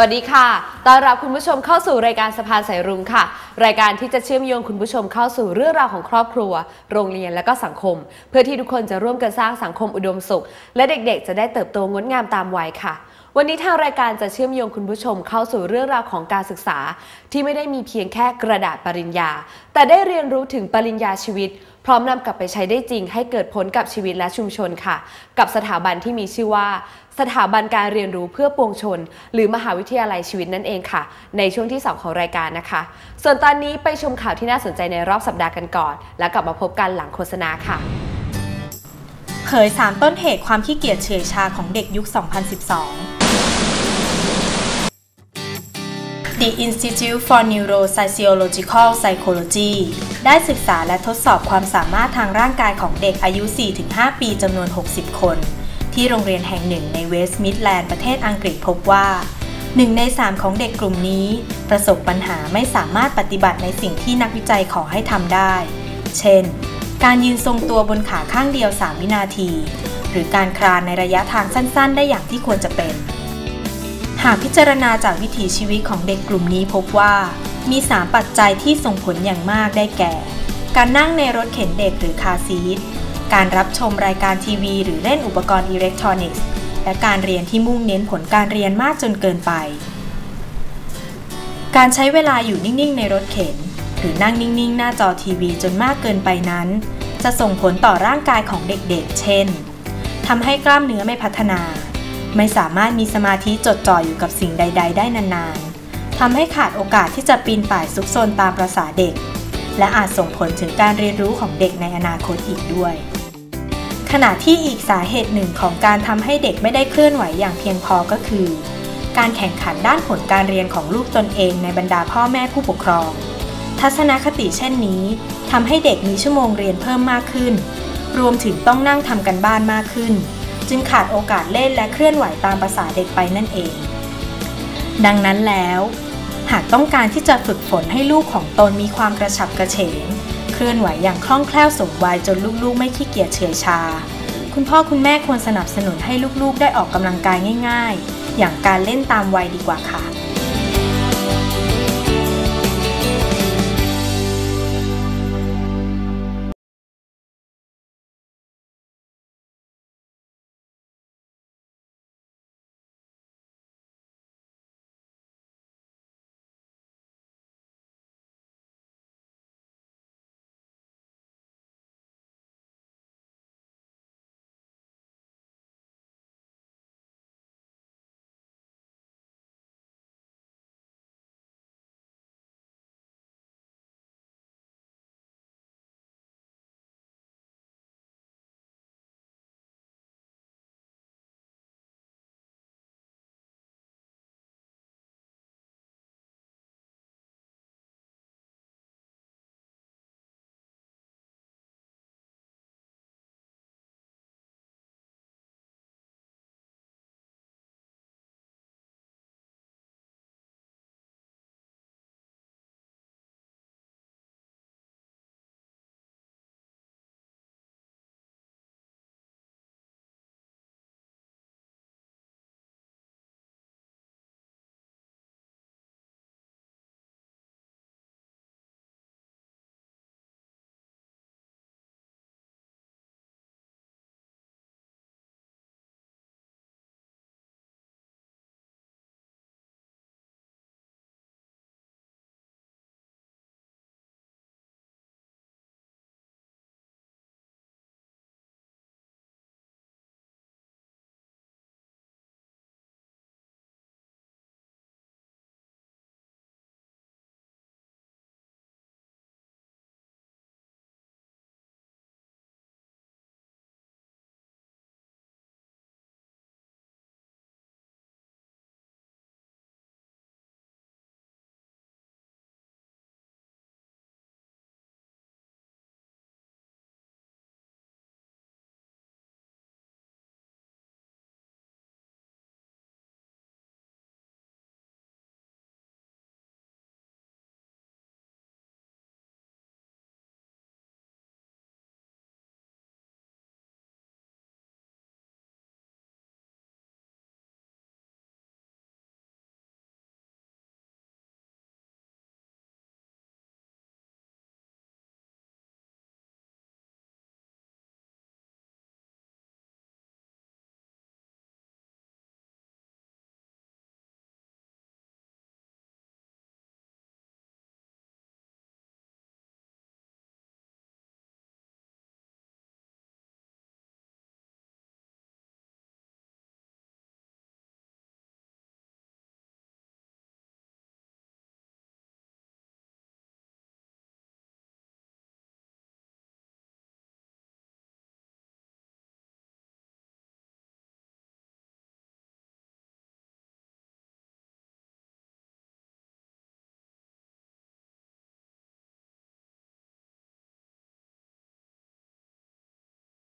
วัสดีค่ะ ต้อนรับคุณผู้ชมเข้าสู่รายการสะพานสายรุ้งค่ะ รายการที่จะเชื่อมโยงคุณผู้ชมเข้าสู่เรื่องราวของครอบครัว โรงเรียนและก็สังคม เพื่อที่ทุกคนจะร่วมกันสร้างสังคมอุดมสุข และเด็กๆ จะได้เติบโตงดงามตามวัยค่ะ วันนี้ทางรายการจะเชื่อมโยงคุณผู้ชมเข้าสู่เรื่องราวของการศึกษา ที่ไม่ได้มีเพียงแค่กระดาษปริญญา แต่ได้เรียนรู้ถึงปริญญาชีวิต พร้อมนำกลับไปใช้ได้จริง ให้เกิดผลกับชีวิตและชุมชนค่ะ กับสถาบันที่มีชื่อว่า สถาบันการเรียนรู้เพื่อปวงชน หรือมหาวิทยาลัยชีวิตนั่นเองค่ะ ในช่วงที่ 2 ของรายการนะคะ ส่วนตอนนี้ไปชมข่าวที่น่าสนใจในรอบสัปดาห์กันก่อน แล้วกลับมาพบกันหลังโฆษณาค่ะเผย3ต้นเหตุความขี้เกียจเฉยชาของเด็กยุค 2012 The Institute for Neuropsychological Psychology ได้ศึกษาและทดสอบความสามารถทางร่างกายของเด็กอายุ 4-5 ปีจำนวน 60 คน ที่โรงเรียนแห่งหนึ่งในเวสต์มิดแลนด์ประเทศอังกฤษพบว่า1ใน3ของเด็กกลุ่มนี้ ประสบปัญหาไม่สามารถปฏิบัติในสิ่งที่นักวิจัยขอให้ทำได้ เช่น การยืนทรงตัวบนขาข้างเดียว 3 วินาที หรือการคลานในระยะทางสั้น ๆ ได้อย่างที่ควรจะเป็น หากพิจารณาจากวิถีชีวิตของเด็กกลุ่มนี้พบว่า มี 3 ปัจจัยที่ส่งผลอย่างมากได้แก่ การนั่งในรถเข็นเด็กหรือคาซีทการรับชมรายการทีวี หรือเล่นอุปกรณ์อิเล็กทรอนิกส์ และการเรียนที่มุ่งเน้นผลการเรียนมากจนเกินไป การใช้เวลาอยู่นิ่งๆ ในรถเข็น หรือนั่งนิ่งๆ หน้าจอทีวีจนมากเกินไปนั้น จะส่งผลต่อร่างกายของเด็กๆ เช่นทำให้กล้ามเนื้อไม่พัฒนา ไม่สามารถมีสมาธิจดจ่ออยู่กับสิ่งใด ๆ ได้นานๆทำให้ขาดโอกาสที่จะปีนป่ายซุกซนตามประษาเด็ก และอาจส่งผลถึงการเรียนรู้ของเด็กในอนาคตอีกด้วย ขณะที่อีกสาเหตุหนึ่งของการทำให้เด็กไม่ได้เคลื่อนไหวอย่างเพียงพอก็คือ การแข่งขันด้านผลการเรียนของลูกตนเองในบรรดาพ่อแม่ผู้ปกครอง ทัศนคติเช่นนี้ทำให้เด็กมีชั่วโมงเรียนเพิ่มมากขึ้น รวมถึงต้องนั่งทำกันบ้านมากขึ้น จึงขาดโอกาสเล่นและเคลื่อนไหวตามภาษาเด็กไปนั่นเอง ดังนั้นแล้ว หากต้องการที่จะฝึกฝนให้ลูกของตนมีความกระฉับกระเฉง เคลื่อนไหวอย่างคล่องแคล่วสมวัยจนลูกๆ ไม่ขี้เกียจเฉื่อยชา คุณพ่อคุณแม่ควรสนับสนุนให้ลูกๆ ได้ออกกำลังกายง่าย ๆ อย่างการเล่นตามวัยดีกว่าค่ะ